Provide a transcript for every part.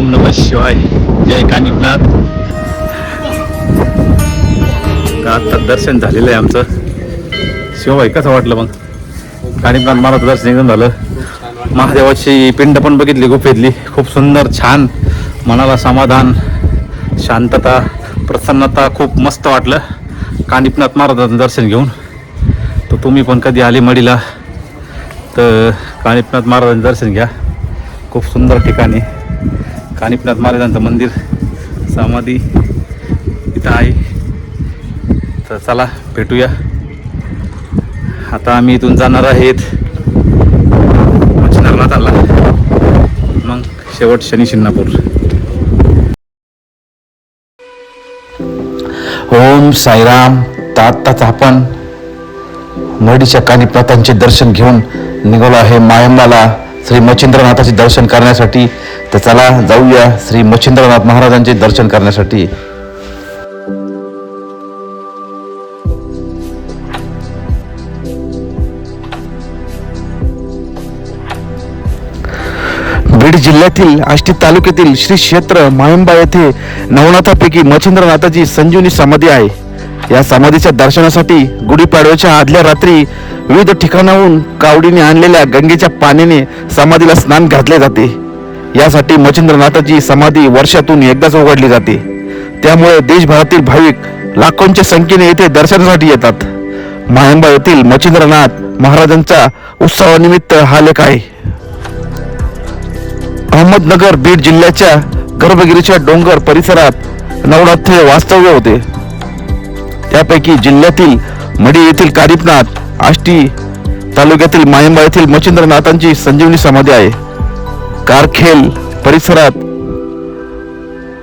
ओम नम शिवाय. जय कानिपनाथ आता दर्शन झालेलं आहे आमचं. शिवभाई कसं वाटलं मग? कानिपनाथ महाराज दर्शन एकदम झालं. महादेवाची पिंड पण बघितली गुफेतली. खूप सुंदर छान. मनाला समाधान शांतता प्रसन्नता खूप मस्त वाटलं. कानिपनाथ महाराजांचं दर्शन घेऊन. तर तुम्ही पण कधी आले मडीला तर कानिपनाथ महाराजांचं दर्शन घ्या. खूप सुंदर ठिकाणी कानिपनाथ महाराजांचं मंदिर समाधी इथं आहे. तर चला भेटूया. आता आम्ही इथून जाणार आहेत मच्छिंद्रनाथाला. मग शेवट शनी शिंगणापूर. ओम साईराम तात्ताच आपण मडीच्या कानिपनाथांचे दर्शन घेऊन निघालो आहे मायंबाला. श्री मच्छिंद्रनाथाचे दर्शन करण्यासाठी तर चला जाऊया श्री मच्छिंद्रनाथ महाराजांचे दर्शन करण्यासाठी. बीड जिल्ह्यातील आष्टी तालुक्यातील श्री क्षेत्र मायंबा येथे नवनाथापैकी मच्छिंद्रनाथाची संजीवनी समाधी आहे. या समाधीच्या दर्शनासाठी गुढीपाडव्याच्या आदल्या रात्री विविध ठिकाणाहून कावडीने आणलेल्या गंगेच्या पाण्याने समाधीला स्नान घातले जाते. यासाठी मच्छिंद्रनाथाची समाधी वर्षातून एकदाच उघडली जाते. त्यामुळे देशभरातील भाविक लाखोंच्या संख्येने येथे दर्शनासाठी येतात. मायंबा येथील मच्छिंद्रनाथ महाराजांचा उत्सवानिमित्त हा लेख आहे. अहमदनगर बीड जिल्ह्याच्या गर्भगिरीच्या डोंगर परिसरात नवरात्र वास्तव्य होते. त्यापैकी जिल्ह्यातील मडी येथील कारिपनाथ आष्टी तालुक्यातील मायंबा येथील मच्छिंद्रनाथांची संजीवनी समाधी आहे. कारखेल परिसरात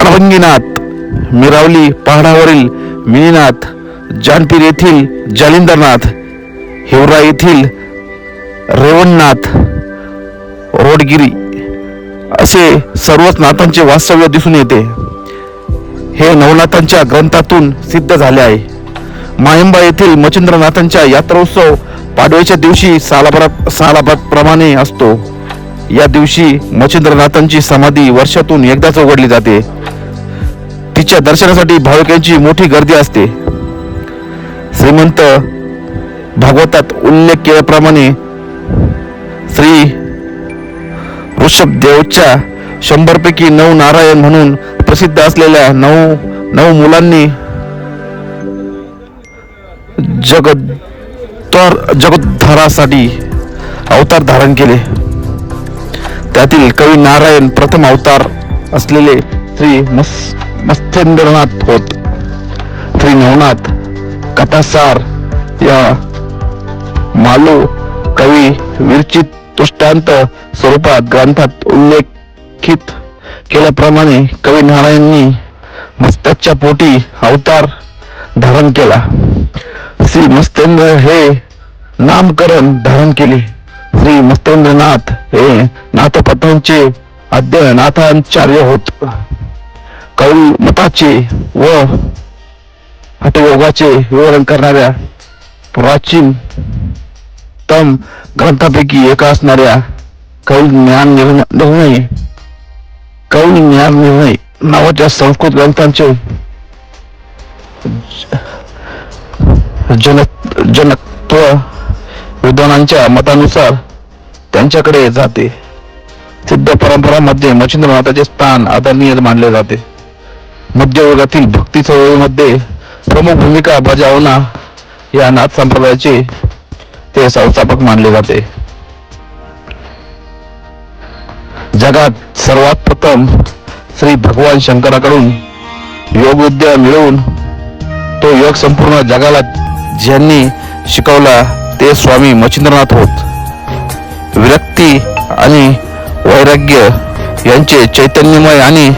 अडवंगीनाथ मिरावली पहाडावरील मिनीनाथ जानपीर येथील जालिंदरनाथ हिवरा येथील रेवणनाथ रोडगिरी असे सर्वच नाथांचे वास्तव्य दिसून येते. हे नवनाथांच्या ग्रंथातून सिद्ध झाले आहे. मायंबा येथील मच्छिंद्रनाथांच्या यात्रोत्सव पाडव्याच्या दिवशी सालाभरात सालाप्रमाणे असतो. या दिवशी मच्छिंद्रनाथांची समाधी वर्षातून एकदाच उघडली जाते. तिच्या दर्शनासाठी भाविकांची मोठी गर्दी असते. श्रीमंत भागवतात उल्लेख केल्याप्रमाणे श्री ऋषभदेवच्या शंभरपैकी नऊ नारायण म्हणून प्रसिद्ध असलेल्या नऊ नऊ मुलांनी जगद्धार जगद्धारासाठी अवतार धारण केले. त्यातील कवी नारायण प्रथम अवतार असलेले श्री मस मत्स्येंद्रनाथ होत. श्री नवनाथ कथासार या मालू कवी विरचित दृष्टांत स्वरूपात ग्रंथात उल्लेखित केल्याप्रमाणे कवी नारायणनी मस्त्याच्या पोटी अवतार धारण केला. श्री मस्तेंद्र हे नामकरण धारण केले. श्री मस्तेंद्रनाथ हे नाथपतांचे आद्य नाथाचार्य होत. कवी मताचे व हटयोगाचे विवरण करणाऱ्या प्राचीन तम ग्रंथापैकी एक असणाऱ्या कौल ज्ञान निर्णय निर्णय कौल ज्ञान निर्णय नावाच्या संस्कृत ग्रंथांचे जनक जनकत्व विद्वानांच्या मतानुसार त्यांच्याकडे जाते. सिद्ध परंपरामध्ये मच्छिंद्रनाथाचे स्थान आदरणीय मानले जाते. मध्ययुगातील भक्ती चळवळीमध्ये प्रमुख भूमिका बजावणा या नाथ संप्रदायाचे ते संस्थापक मानले जाते. जगात सर्वात प्रथम श्री भगवान शंकराकडून योग विद्या मिळवून तो योग संपूर्ण जगाला ज्यांनी शिकवला ते स्वामी मच्छिंद्रनाथ होत. विरक्ती आणि वैराग्य यांचे चैतन्यमय आणि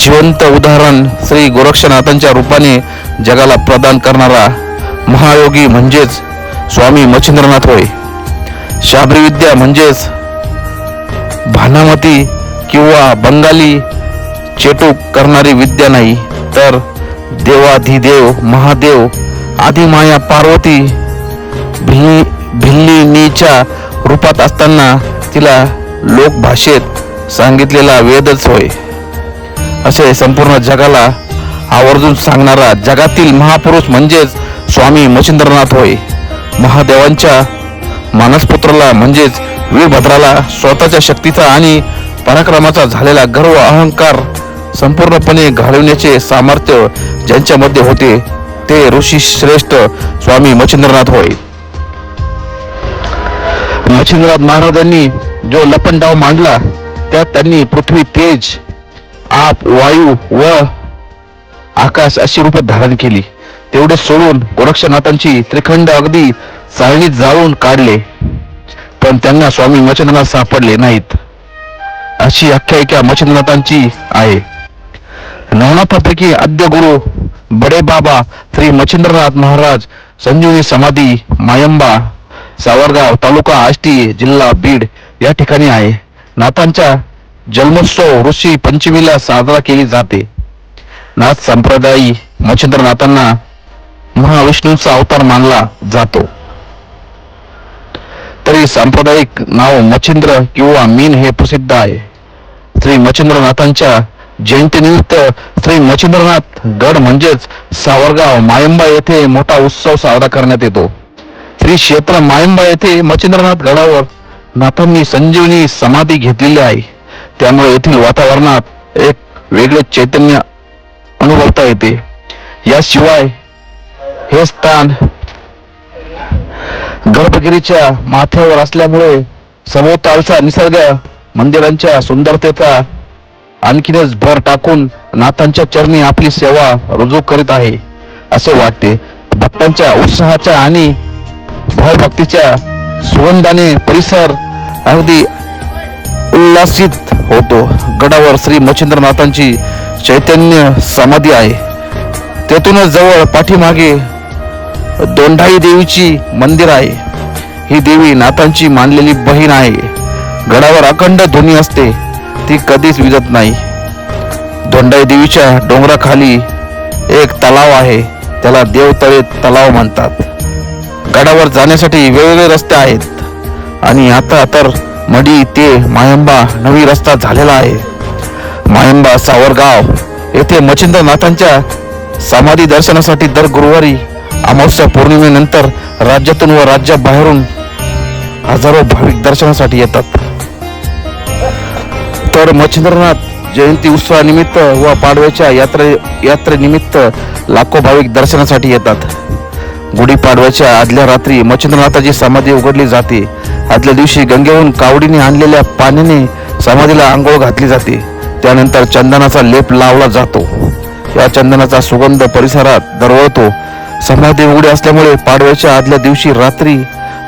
जिवंत उदाहरण श्री गोरक्षनाथांच्या रूपाने जगाला प्रदान करणारा महायोगी म्हणजेच स्वामी मच्छिंद्रनाथ होय. शाबरी विद्या म्हणजेच भानामती किंवा बंगाली चेटूक करणारी विद्या नाही तर देवाधिदेव महादेव आदिमाया पार्वती भिल्ली भिल्लीनीच्या रूपात असताना तिला लोकभाषेत सांगितलेला वेदच होय. असे संपूर्ण जगाला आवर्जून सांगणारा जगातील महापुरुष म्हणजेच स्वामी मच्छिंद्रनाथ होय. महादेवांच्या मानसपुत्राला म्हणजेच वीरभद्राला स्वतःच्या शक्तीचा आणि पराक्रमाचा झालेला गर्व अहंकार संपूर्णपणे घालवण्याचे सामर्थ्य ज्यांच्यामध्ये होते ते ऋषी श्रेष्ठ स्वामी मच्छिंद्रनाथ होय. मच्छिंद्रनाथ महाराजांनी जो लपंडाव मांडला त्यात त्यांनी पृथ्वी तेज आप वायू व आकाश अशी रूपे धारण केली. तेवढे सोडून गोरक्षनाथांची त्रिखंड अगदी चाळणीत जाळून काढले. पण त्यांना स्वामी मच्छिंद्रनाथ सापडले नाहीत. अशी आख्यायिका मच्छिंद्रनाथांची आहे. नवनाथापैकी आद्य गुरु बडे बाबा श्री मच्छिंद्रनाथ महाराज संजीवनी समाधी मायंबा सावरगाव तालुका आष्टी जिल्हा बीड या ठिकाणी आहे. नाथांच्या जन्मोत्सव ऋषी पंचमीला साजरा केली जाते. नाथ संप्रदायी मच्छिंद्रनाथांना महाविष्णूंचा अवतार मानला जातो. तरी सांप्रदायिक नाव मच्छिंद्र किंवा मीन हे प्रसिद्ध आहे. श्री मच्छिंद्रनाथांच्या जयंतीनिमित्त श्री मच्छिंद्रनाथ गड म्हणजेच सावरगाव मायंबा येथे मोठा उत्सव साजरा करण्यात येतो. श्री क्षेत्र मायंबा येथे मच्छिंद्रनाथ गडावर नाथांनी संजीवनी समाधी घेतलेली आहे. त्यामुळे येथील वातावरणात एक वेगळे चैतन्य अनुभवता येते. याशिवाय हे स्थान गर्भगिरीच्या माथ्यावर असल्यामुळे सभोवतालचा निसर्ग मंदिरांच्या सुंदरतेचा आणखीनच भर टाकून नाथांच्या चरणी आपली सेवा रुजू करीत आहे असे वाटते. भक्तांच्या उत्साहाच्या आणि भावभक्तीच्या सुगंधाने परिसर अगदी उल्लासित होतो. गडावर श्री मच्छिंद्रनाथांची चैतन्य समाधी आहे. तेथूनच जवळ पाठीमागे दोंढाई देवीची मंदिर आहे. ही देवी नाथांची मानलेली बहीण आहे. गडावर अखंड ध्वनी असते ती कधीच विजत नाही. दोंडाई देवीच्या डोंगराखाली एक तलाव आहे त्याला देवतळे तलाव म्हणतात. गडावर जाण्यासाठी वेगवेगळे रस्ते आहेत. आणि आता तर मडी ते मायंबा नवी रस्ता झालेला आहे. मायंबा सावरगाव येथे मच्छिंद्रनाथांच्या समाधी दर्शनासाठी दर गुरुवारी अमावस्या पौर्णिमेनंतर राज्यातून व राज्याबाहेरून हजारो भाविक दर्शनासाठी येतात. तर मच्छिंद्रनाथ जयंती उत्सवानिमित्त व पाडव्याच्या यात्रे यात्रेनिमित्त लाखो भाविक दर्शनासाठी येतात. गुढीपाडव्याच्या आदल्या रात्री मच्छिंद्रनाथाची समाधी उघडली जाते. आदल्या दिवशी गंगेहून कावडीने आणलेल्या पाण्याने समाधीला आंघोळ घातली जाते. त्यानंतर चंदनाचा लेप लावला जातो. या चंदनाचा सुगंध परिसरात दरवळतो. समाधी उघडी असल्यामुळे पाडव्याच्या आदल्या दिवशी रात्री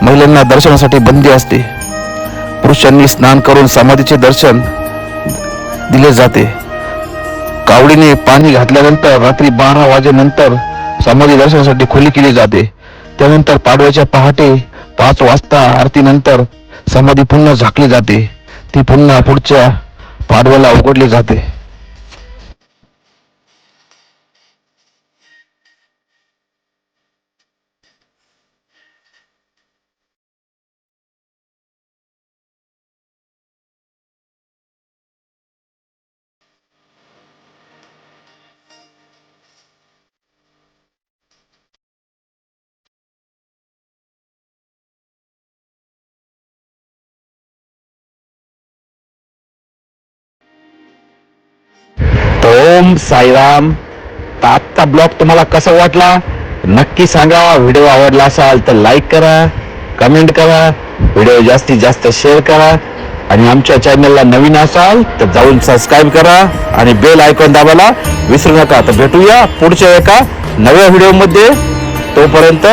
महिलांना दर्शनासाठी बंदी असते. पुरुषांनी स्नान करून समाधीचे दर्शन दिले जाते. कावडीने पाणी घातल्यानंतर रात्री बारा वाजेनंतर समाधी दर्शनासाठी खुली केली जाते. त्यानंतर पाडव्याच्या पहाटे पाच वाजता आरतीनंतर समाधी पुन्हा झाकली जाते. ती पुन्हा पुढच्या पाडव्याला उघडली जाते. ओम साईराम. तर आत्ता ब्लॉग तुम्हाला कसा वाटला? नक्की सांगा. व्हिडिओ आवडला असाल तर लाईक करा कमेंट करा व्हिडिओ जास्तीत जास्त शेअर करा आणि आमच्या चॅनलला नवीन असाल तर जाऊन सबस्क्राईब करा आणि बेल आयकॉन दाबायला विसरू नका. तर भेटूया पुढच्या एका नव्या व्हिडिओमध्ये तोपर्यंत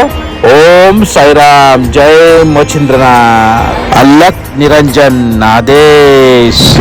ओम साईराम. जय मच्छिंद्रनाथ. अल्लक निरंजन. आदेश.